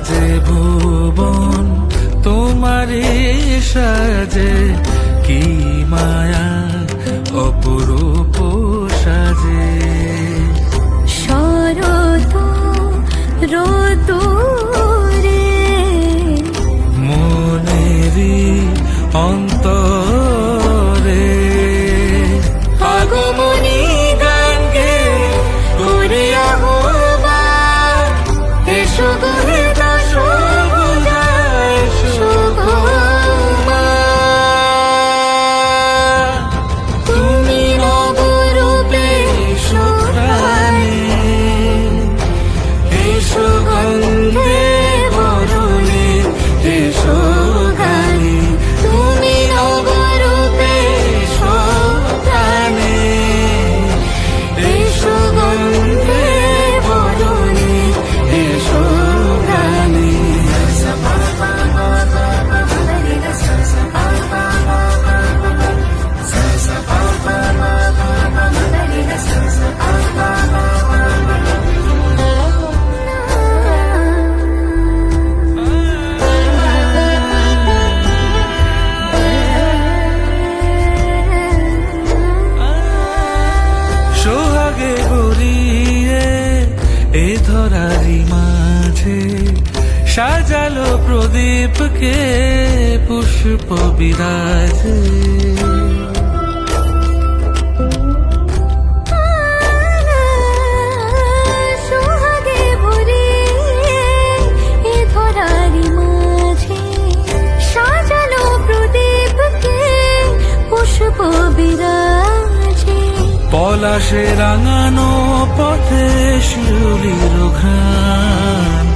সাজে ভুবন তোমারে সাজে কি মায়া অপরূপ এ ধরারি মাঝে সাজালো প্রদীপকে পুষ্প বিরাজে। পলাশে রাঙানো পথে শিউলির ঘ্রাণ।